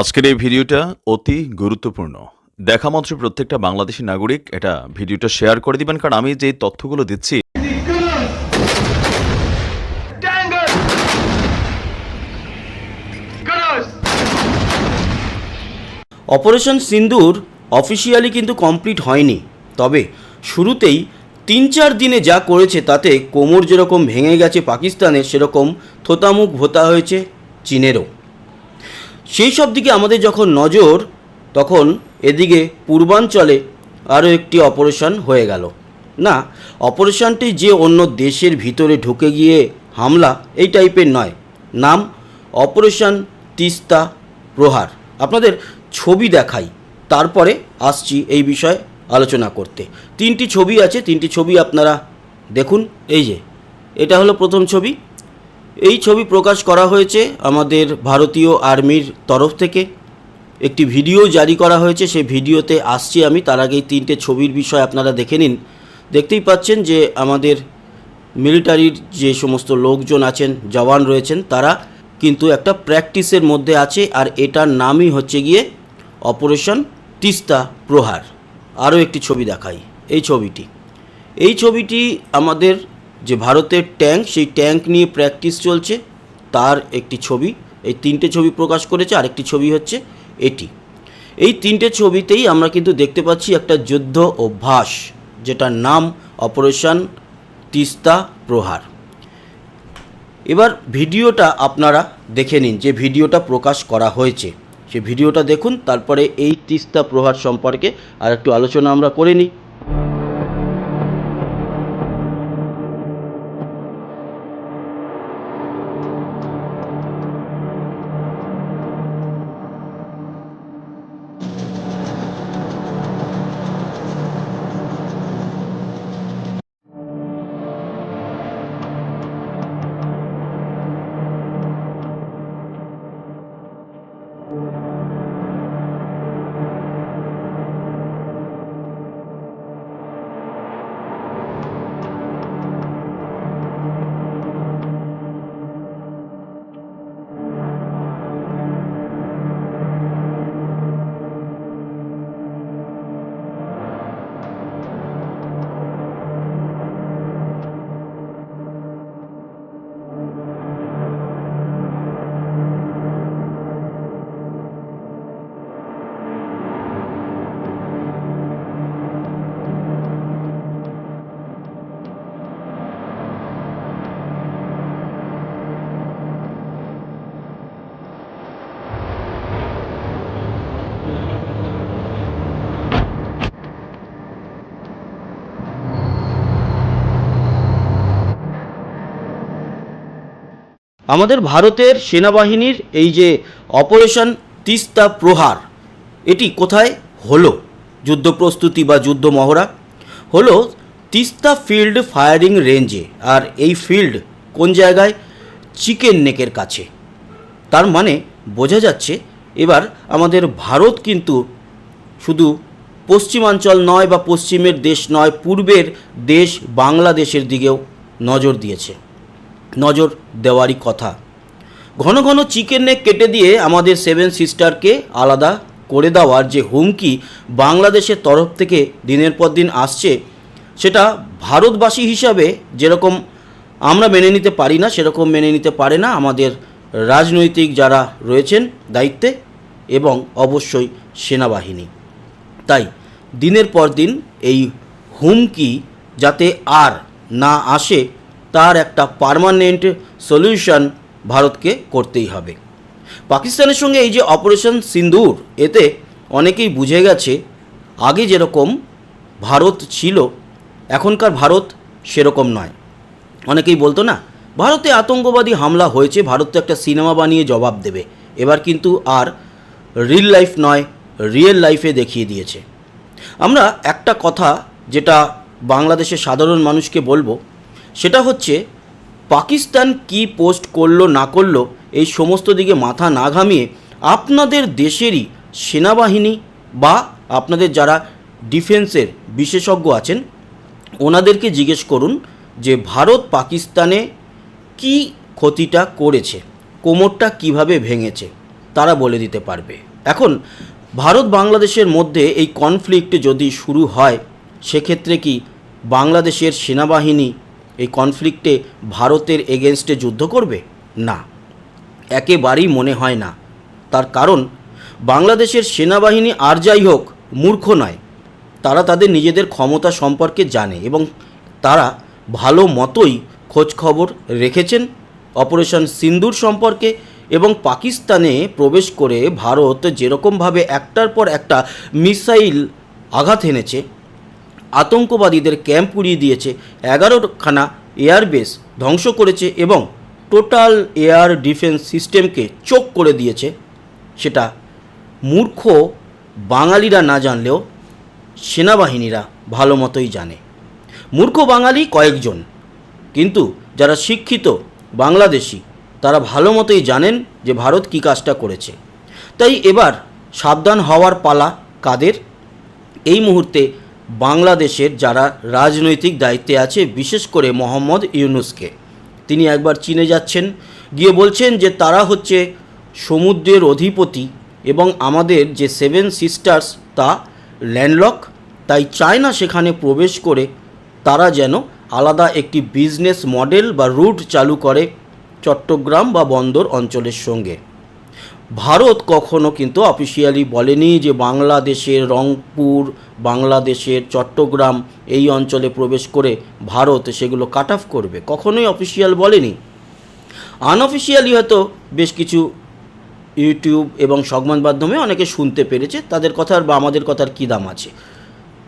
আজকের এই ভিডিওটা অতি গুরুত্বপূর্ণ। দেখা মাত্র প্রত্যেকটা বাংলাদেশি নাগরিক এটা ভিডিওটা শেয়ার করে দিবেন, কারণ আমি যে তথ্যগুলো দিচ্ছি অপারেশন সিন্দুর অফিসিয়ালি কিন্তু কমপ্লিট হয়নি। তবে শুরুতেই তিন চার দিনে যা করেছে তাতে কোমর যেরকম ভেঙে গেছে পাকিস্তানের, সেরকম থোতামুখ ভোতা হয়েছে চীনেরও। সেই সব দিকে আমাদের যখন নজর, তখন এদিকে পূর্বাঞ্চলে আরও একটি অপারেশন হয়ে গেল। না, অপারেশনটি যে অন্য দেশের ভিতরে ঢুকে গিয়ে হামলা, এই টাইপের নয়। নাম অপারেশন তিস্তা প্রহার। আপনাদের ছবি দেখাই, তারপরে আসছি এই বিষয়ে আলোচনা করতে। তিনটি ছবি আছে, তিনটি ছবি আপনারা দেখুন। এই যে, এটা হলো প্রথম ছবি। এই ছবি প্রকাশ করা হয়েছে আমাদের ভারতীয় আর্মির তরফ থেকে। একটি ভিডিও জারি করা হয়েছে সেই ভিডিওতে আসছি আমি। তার আগে তিনটে ছবির বিষয় আপনারা দেখে নিন। দেখতেই পাচ্ছেন যে আমাদের মিলিটারির যে সমস্ত লোকজন আছেন, জওয়ান রয়েছেন, তারা কিন্তু একটা প্র্যাকটিসের মধ্যে আছে, আর এটার নামই হচ্ছে গিয়ে অপারেশন তিস্তা প্রহার। আরও একটি ছবি দেখাই, এই ছবিটি। এই ছবিটি আমাদের যে ভারতের ট্যাঙ্ক, সেই ট্যাঙ্ক নিয়ে প্র্যাকটিস চলছে। তার একটি ছবি, এই তিনটে ছবি প্রকাশ করেছে, আরেকটি ছবি হচ্ছে এটি। এই তিনটে ছবিতেই আমরা কিন্তু দেখতে পাচ্ছি একটা যুদ্ধ অভ্যাস, যেটার নাম অপারেশন তিস্তা প্রহার। এবার ভিডিওটা আপনারা দেখে নিন যে ভিডিওটা প্রকাশ করা হয়েছে। সে ভিডিওটা দেখুন, তারপরে এই তিস্তা প্রহার সম্পর্কে আর একটু আলোচনা আমরা করে নিই। আমাদের ভারতের সেনাবাহিনীর এই যে অপারেশন তিস্তা প্রহার, এটি কোথায়? হলো, যুদ্ধ প্রস্তুতি বা যুদ্ধ মহড়া? হলো, তিস্তা ফিল্ড ফায়ারিং রেঞ্জে, আর এই ফিল্ড কোন জায়গায়? চিকেন নেকের কাছে। তার মানে বোঝা যাচ্ছে, এবার আমাদের ভারত কিন্তু শুধু পশ্চিমাঞ্চল নয় বা পশ্চিমের দেশ নয়, পূর্বের দেশ বাংলাদেশের দিকেও নজর দিয়েছে। নজর দেওয়ারই কথা। ঘন ঘন চিকেন নেক কেটে দিয়ে আমাদের সেভেন সিস্টারকে আলাদা করে দেওয়ার যে হুমকি বাংলাদেশের তরফ থেকে দিনের পর দিন আসছে, সেটা ভারতবাসী হিসাবে যেরকম আমরা মেনে নিতে পারি না, সেরকম মেনে নিতে পারে না আমাদের রাজনৈতিক যারা রয়েছেন দায়িত্বে এবং অবশ্যই সেনাবাহিনী। তাই দিনের পর দিন এই হুমকি যাতে আর না আসে তার একটা পার্মানেন্ট সলিউশন ভারতকে করতেই হবে। পাকিস্তানের সঙ্গে এই যে অপারেশন সিন্দুর, এতে অনেকেই বুঝে গেছে, আগে যেরকম ভারত ছিল, এখনকার ভারত সেরকম নয়। অনেকেই বলতো না, ভারতে আতঙ্কবাদী হামলা হয়েছে, ভারত তো একটা সিনেমা বানিয়ে জবাব দেবে। এবার কিন্তু আর রিল লাইফ নয় রিয়েল লাইফে দেখিয়ে দিয়েছে। আমরা একটা কথা যেটা বাংলাদেশের সাধারণ মানুষকে বলব সেটা হচ্ছে, পাকিস্তান কি পোস্ট করল না করল, এই সমস্ত দিকে মাথা না ঘামিয়ে আপনাদের দেশেরই সেনাবাহিনী বা আপনাদের যারা ডিফেন্সের বিশেষজ্ঞ আছেন, ওনাদেরকে জিজ্ঞেস করুন যে ভারত পাকিস্তানে কি ক্ষতিটা করেছে, কোমরটা কীভাবে ভেঙেছে, তারা বলে দিতে পারবে। এখন, ভারত বাংলাদেশের মধ্যে এই কনফ্লিক্ট যদি শুরু হয়, সেক্ষেত্রে কি বাংলাদেশের সেনাবাহিনী এই কনফ্লিক্টে ভারতের এগেনস্টে যুদ্ধ করবে? না। একেবারেই মনে হয় না। তার কারণ, বাংলাদেশের সেনাবাহিনী আর যাই হোক, মূর্খ নয়। তারা তাদের নিজেদের ক্ষমতা সম্পর্কে জানে এবং তারা ভালো মতোই খোঁজ খবর রেখেছেন অপারেশন সিন্দুর সম্পর্কে এবং পাকিস্তানে প্রবেশ করে ভারত যেরকমভাবে একটার পর একটা মিসাইল আঘাত এনেছে। আতঙ্কবাদীদের ক্যাম্প পুড়িয়ে দিয়েছে এগারোখানা এয়ারবেস ধ্বংস করেছে এবং টোটাল এয়ার ডিফেন্স সিস্টেমকে চোখ করে দিয়েছে। সেটা মূর্খ বাঙালিরা না জানলেও সেনাবাহিনীরা ভালো মতোই জানে। মূর্খ বাঙালি কয়েকজন, কিন্তু যারা শিক্ষিত বাংলাদেশি, তারা ভালো মতোই জানেন যে ভারত কী কাজটা করেছে। তাই এবার সাবধান হওয়ার পালা কাদের? এই মুহূর্তে বাংলাদেশের যারা রাজনৈতিক দায়িত্বে আছে, বিশেষ করে মোহাম্মদ ইউনুসকে। তিনি একবার চীনে যাচ্ছেন, গিয়ে বলছেন যে তারা হচ্ছে সমুদ্রের অধিপতি এবং আমাদের যে সেভেন সিস্টার্স, তা ল্যান্ডলক, তাই চায়না সেখানে প্রবেশ করে তারা যেন আলাদা একটি বিজনেস মডেল বা রুট চালু করে চট্টগ্রাম বা বন্দর অঞ্চলের সঙ্গে। ভারত কখনো কিন্তু অফিসিয়ালি বলেনি যে বাংলাদেশের রংপুর, বাংলাদেশের চট্টগ্রাম এই অঞ্চলে প্রবেশ করে ভারত সেগুলো কাট অফ করবে। কখনোই অফিসিয়াল বলেনি। আনঅফিসিয়ালি হয়তো বেশ কিছু ইউটিউব এবং সংবাদ মাধ্যমে অনেকে শুনতে পেরেছে, তাদের কথার বা আমাদের কথার কী দাম আছে?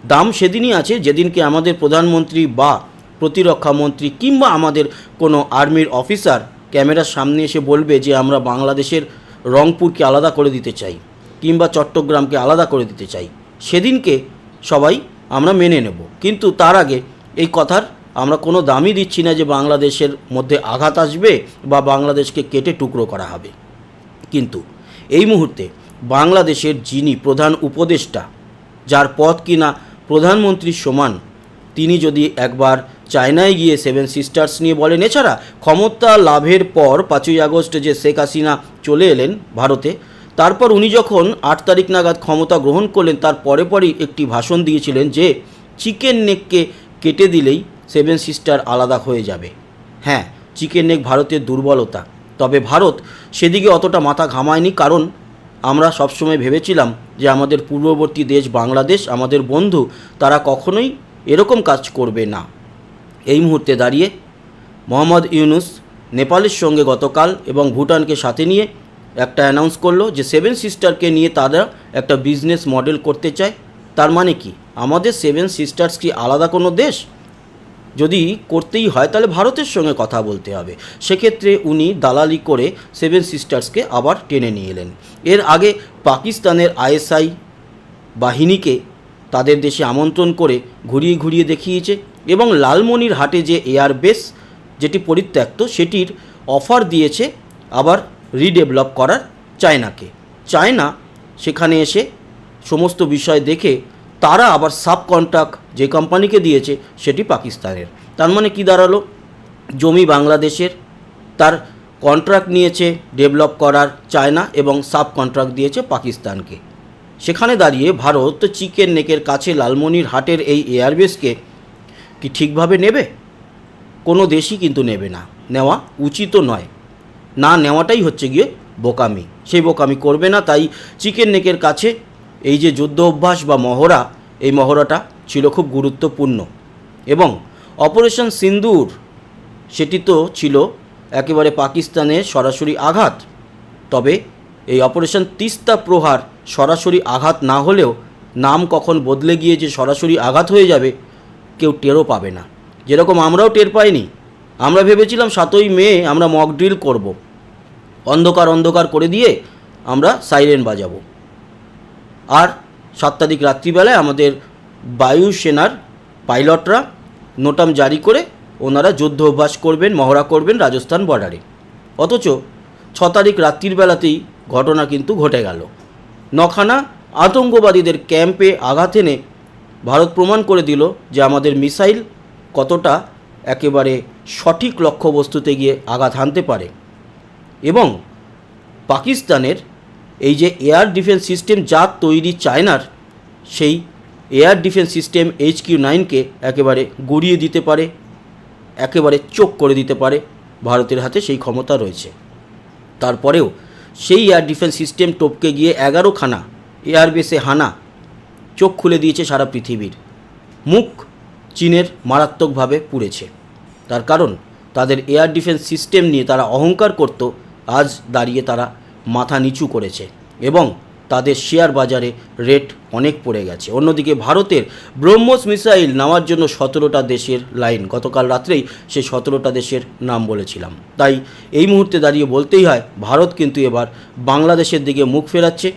দাম সেদিনই আছে, যেদিনকে আমাদের প্রধানমন্ত্রী বা প্রতিরক্ষা মন্ত্রী কিংবা আমাদের কোনো আর্মির অফিসার ক্যামেরার সামনে এসে বলবে যে আমরা বাংলাদেশের রংপুরকে আলাদা করে দিতে চাই কিংবা চট্টগ্রামকে আলাদা করে দিতে চাই, সেদিনকে সবাই আমরা মেনে নেব। কিন্তু তার আগে এই কথার আমরা কোনো দামই দিচ্ছি না যে বাংলাদেশের মধ্যে আঘাত আসবে বা বাংলাদেশকে কেটে টুকরো করা হবে। কিন্তু এই মুহূর্তে বাংলাদেশের যিনি প্রধান উপদেষ্টা, যার পদ কিনা প্রধানমন্ত্রীর সমান, তিনি যদি একবার চায়নায় গিয়ে সেভেন সিস্টার্স নিয়ে বলেন, এছাড়া ক্ষমতা লাভের পর পাঁচই আগস্ট যে শেখ হাসিনা চলে এলেন ভারতে, তারপর উনি যখন আট তারিখ নাগাদ ক্ষমতা গ্রহণ করলেন, তার পরে পরই একটি ভাষণ দিয়েছিলেন যে, চিকেন নেককে কেটে দিলেই সেভেন সিস্টার আলাদা হয়ে যাবে। হ্যাঁ চিকেন নেক ভারতের দুর্বলতা। তবে ভারত সেদিকে অতটা মাথা ঘামায়নি, কারণ আমরা সবসময় ভেবেছিলাম যে আমাদের পূর্ববর্তী দেশ বাংলাদেশ, আমাদের বন্ধু, তারা কখনোই এরকম কাজ করবে না। এই মুহূর্তে দাঁড়িয়ে মোহাম্মদ ইউনুস নেপালের সঙ্গে গতকাল এবং ভুটানকে সাথে নিয়ে একটা অ্যানাউন্স করল যে সেভেন সিস্টারকে নিয়ে তারা একটা বিজনেস মডেল করতে চায়। তার মানে কি? আমাদের সেভেন সিস্টার্স কি আলাদা কোনো দেশ? যদি করতেই হয় তাহলে ভারতের সঙ্গে কথা বলতে হবে। সেক্ষেত্রে উনি দালালি করে সেভেন সিস্টার্সকে আবার টেনে নিয়ে এলেন। এর আগে পাকিস্তানের আইএসআই বাহিনীকে তাদের দেশে আমন্ত্রণ করে ঘুরিয়ে ঘুরিয়ে দেখিয়েছে। এবং লালমনির হাটে যে এয়ারবেস যেটি পরিত্যক্ত, সেটির অফার দিয়েছে আবার রিডেভেলপ করার চায়নাকে। চায়না সেখানে এসে সমস্ত বিষয় দেখে তারা আবার সাব কন্ট্রাক্ট যে কোম্পানিকে দিয়েছে সেটি পাকিস্তানের। তার মানে কি দাঁড়াল? জমি বাংলাদেশের, তার কন্ট্রাক্ট নিয়েছে ডেভেলপ করার চায়না এবং সাব কন্ট্রাক্ট দিয়েছে পাকিস্তানকে। সেখানে দাঁড়িয়ে ভারত চিকেন নেকের কাছে লালমনির হাটের এই এয়ারবেসকে কি ঠিকভাবে নেবে? কোনো দেশই কিন্তু নেবে না। নেওয়া উচিত নয়। না নেওয়াটাই হচ্ছে গিয়ে বোকামি। সেই বোকামি করবে না, তাই চিকেন নেকের কাছে এই যে যুদ্ধ অভ্যাস বা মহড়া, এই মহড়াটা ছিল খুব গুরুত্বপূর্ণ। এবং অপারেশন সিন্দুর, সেটি তো ছিল একেবারে পাকিস্তানের সরাসরি আঘাত। তবে এই অপারেশন তিস্তা প্রহার সরাসরি আঘাত না হলেও নাম কখন বদলে গিয়ে যে সরাসরি আঘাত হয়ে যাবে কেউ টেরও পাবে না। যেরকম আমরাও টের পাইনি। আমরা ভেবেছিলাম সাতই মে আমরা মক ড্রিল করব। অন্ধকার অন্ধকার করে দিয়ে আমরা সাইরেন বাজাবো। আর সাত তারিখ রাত্রিবেলায় আমাদের বায়ুসেনার পাইলটরা নোটাম জারি করে ওনারা যুদ্ধ অভ্যাস করবেন, মহড়া করবেন রাজস্থান বর্ডারে অথচ ছ তারিখ রাত্রির বেলাতেই ঘটনা কিন্তু ঘটে গেল। নখানা আতঙ্কবাদীদের ক্যাম্পে আঘাত এনে ভারত প্রমাণ করে দিল যে আমাদের মিসাইল কতটা একেবারে সঠিক লক্ষ্যবস্তুতে গিয়ে আঘাত হানতে পারে। এবং পাকিস্তানের এই যে এয়ার ডিফেন্স সিস্টেম যা তৈরি চায়নার, সেই air defence system H Q নাইনকে একেবারে গড়িয়ে দিতে পারে, একেবারে চোখ করে দিতে পারে ভারতের হাতে সেই ক্ষমতা রয়েছে। তারপরেও সেই এয়ার ডিফেন্স সিস্টেম টপকে গিয়ে এগারোখানা এয়ারবেসে হানা চোখ খুলে দিয়েছে সারা পৃথিবীর। মুখ চীনের মারাত্মকভাবে পুড়েছে। তার কারণ, তাদের এয়ার ডিফেন্স সিস্টেম নিয়ে তারা অহংকার করত, আজ দাঁড়িয়ে তারা মাথা নিচু করেছে এবং তাদের শেয়ার বাজারে রেট অনেক পড়ে গেছে। অন্যদিকে ভারতের ব্রহ্মস মিসাইল নেওয়ার জন্য সতেরোটা দেশের লাইন, গতকাল রাত্রেই সে সতেরোটা দেশের নাম বলেছিলাম। তাই এই মুহূর্তে দাঁড়িয়ে বলতেই হয়, ভারত কিন্তু এবার বাংলাদেশের দিকে মুখ ফেরাচ্ছে।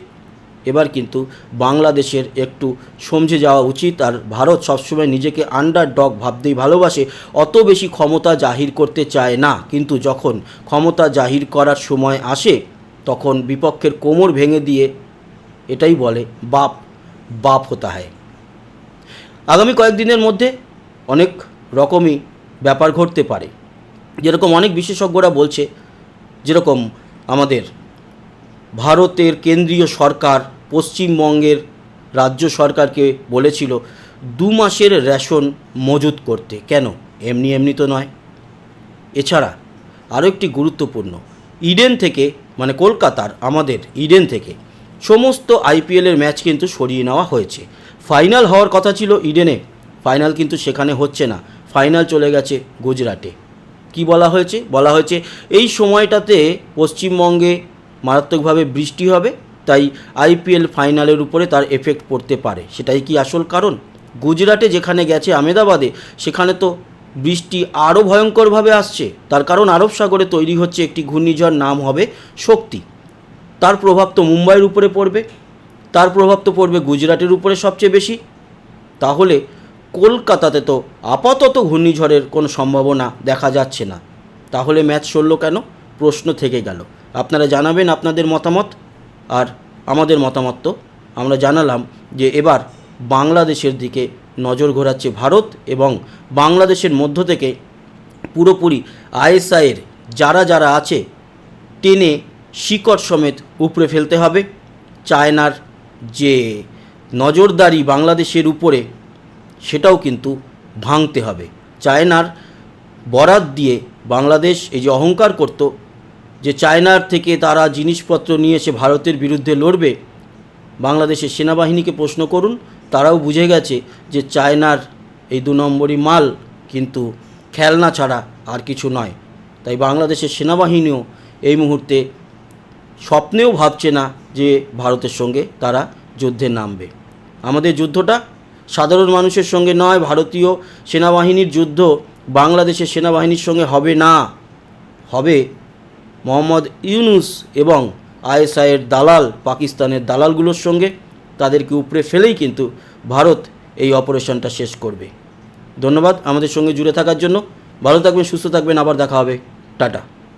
এবার কিন্তু বাংলাদেশের একটু সমঝে যাওয়া উচিত। আর ভারত সবসময় নিজেকে আন্ডার ডগ ভাবতেই ভালোবাসে, অত বেশি ক্ষমতা জাহির করতে চায় না। কিন্তু যখন ক্ষমতা জাহির করার সময় আসে, তখন বিপক্ষের কোমর ভেঙে দিয়ে এটাই বলে, বাপ বাপ হতা হয়। আগামী কয়েকদিনের মধ্যে অনেক রকমই ব্যাপার ঘটতে পারে। যেরকম অনেক বিশেষজ্ঞরা বলছে, যেরকম আমাদের ভারতের কেন্দ্রীয় সরকার পশ্চিমবঙ্গের রাজ্য সরকারকে বলেছিল, দু মাসের রেশন মজুত করতে। কেন? এমনি এমনি তো নয়। এছাড়া আরও একটি গুরুত্বপূর্ণ, ইডেন থেকে মানে কলকাতার, আমাদের ইডেন থেকে সমস্ত আইপিএলের ম্যাচ কিন্তু সরিয়ে নেওয়া হয়েছে। ফাইনাল হওয়ার কথা ছিল ইডেনে। ফাইনাল কিন্তু সেখানে হচ্ছে না। ফাইনাল চলে গেছে গুজরাটে। কি বলা হয়েছে? বলা হয়েছে, এই সময়টাতে পশ্চিমবঙ্গে মারাত্মকভাবে বৃষ্টি হবে। তাই আইপিএল ফাইনালের উপরে তার এফেক্ট পড়তে পারে। সেটাই কি আসল কারণ? গুজরাটে যেখানে গেছে আমেদাবাদে, সেখানে তো বৃষ্টি আরও ভয়ঙ্করভাবে আসছে। তার কারণ আরব সাগরে তৈরি হচ্ছে একটি ঘূর্ণিঝড়, নাম হবে শক্তি। তার প্রভাব তো মুম্বাইয়ের উপরে পড়বে। তার প্রভাব তো পড়বে গুজরাটের উপরে সবচেয়ে বেশি। তাহলে কলকাতাতে তো আপাতত ঘূর্ণিঝড়ের কোনো সম্ভাবনা দেখা যাচ্ছে না। তাহলে ম্যাচ চলল কেন? প্রশ্ন থেকে গেল। আপনারা জানাবেন আপনাদের মতামত। আর আমাদের মতামত আমরা জানালাম যে এবার বাংলাদেশের দিকে নজর ঘোরাচ্ছে ভারত এবং বাংলাদেশের মধ্য থেকে পুরোপুরি আইএসআইয়ের যারা যারা আছে, টেনে শিকড় সমেত উপড়ে ফেলতে হবে। চায়নার যে নজরদারি বাংলাদেশের উপরে, সেটাও কিন্তু ভাঙতে হবে। চায়নার বরাত দিয়ে বাংলাদেশ এই যে অহংকার করত যে চায়নার থেকে তারা জিনিসপত্র নিয়ে এসে ভারতের বিরুদ্ধে লড়বে, বাংলাদেশের সেনাবাহিনীকে প্রশ্ন করুন, তারাও বুঝে গেছে যে চায়নার এই দু নম্বরই মাল, কিন্তু খেলনা ছাড়া আর কিছু নয়। তাই বাংলাদেশের সেনাবাহিনীও এই মুহূর্তে স্বপ্নেও ভাবছে না যে ভারতের সঙ্গে তারা যুদ্ধে নামবে। আমাদের যুদ্ধটা সাধারণ মানুষের সঙ্গে নয়, ভারতীয় সেনাবাহিনীর যুদ্ধ বাংলাদেশের সেনাবাহিনীর সঙ্গে হবে না। হবে মোহাম্মদ ইউনুস এবং আইএসআইয়ের দালাল পাকিস্তানের দালালগুলোর সঙ্গে তাদেরকে উপরে ফেলেই কিন্তু ভারত এই অপারেশনটা শেষ করবে। ধন্যবাদ আমাদের সঙ্গে জুড়ে থাকার জন্য। ভালো থাকবেন, সুস্থ থাকবেন। আবার দেখা হবে। টাটা।